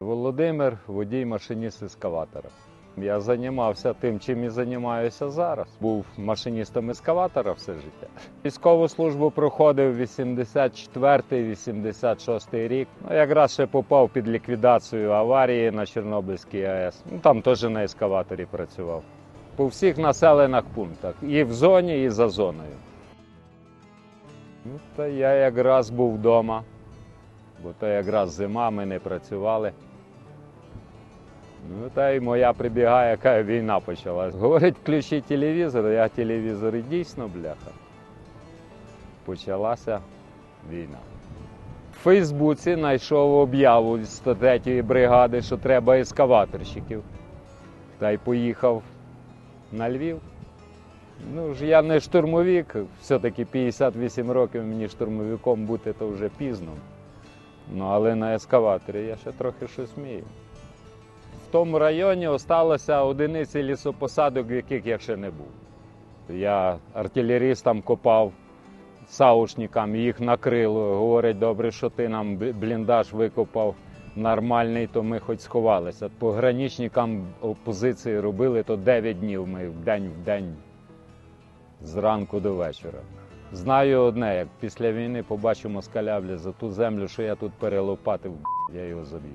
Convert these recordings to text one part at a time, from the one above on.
Володимир, водій машиніст ескаватора. Я займався тим, чим і займаюся зараз. Був машиністом ескаватора все життя. Військову службу проходив 84-86 рік. Ну, якраз ще попав під ліквідацію аварії на Чорнобильській АЕС. Ну, там теж на ескаваторі працював. По всіх населених пунктах, і в зоні, і за зоною. Ну, та я якраз був вдома, бо то якраз зима, ми не працювали. Ну, та й моя прибігає, яка війна почалась. Говорить, включи телевізор, я телевізор і дійсно бляха. Почалася війна. В Фейсбуці знайшов об'яву з 103-ї бригади, що треба ескаваторщиків. Та й поїхав на Львів. Ну ж я не штурмовик, все-таки 58 років мені штурмовиком бути то вже пізно. Ну, але на ескаваторі я ще трохи щось вмію. В тому районі залишилося одиниці лісопосадок, яких я ще не був. Я артилерістам копав саушникам, їх накрило. Говорять, добре, що ти нам бліндаж викопав нормальний, то ми хоч сховалися. Пограничникам опозиції робили, то 9 днів ми в день в день зранку до вечора. Знаю одне, як після війни побачу москаля за ту землю, що я тут перелопатив, я його заб'ю.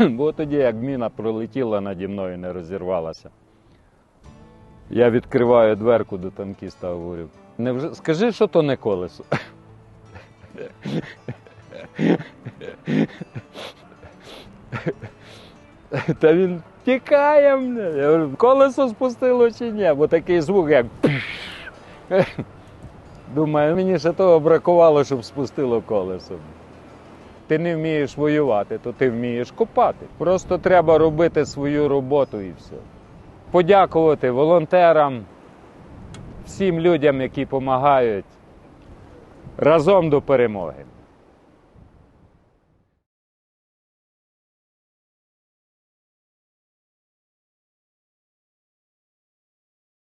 Бо тоді, як міна пролетіла наді мною, не розірвалася. Я відкриваю дверку до танкіста, говорю. Невже... Скажи, що то не колесо. Та він тікає мене. Я говорю, колесо спустило чи ні? Бо такий звук, як. Думаю, мені ще того бракувало, щоб спустило колесо. Ти не вмієш воювати, то ти вмієш копати. Просто треба робити свою роботу і все. Подякувати волонтерам, всім людям, які допомагають. Разом до перемоги.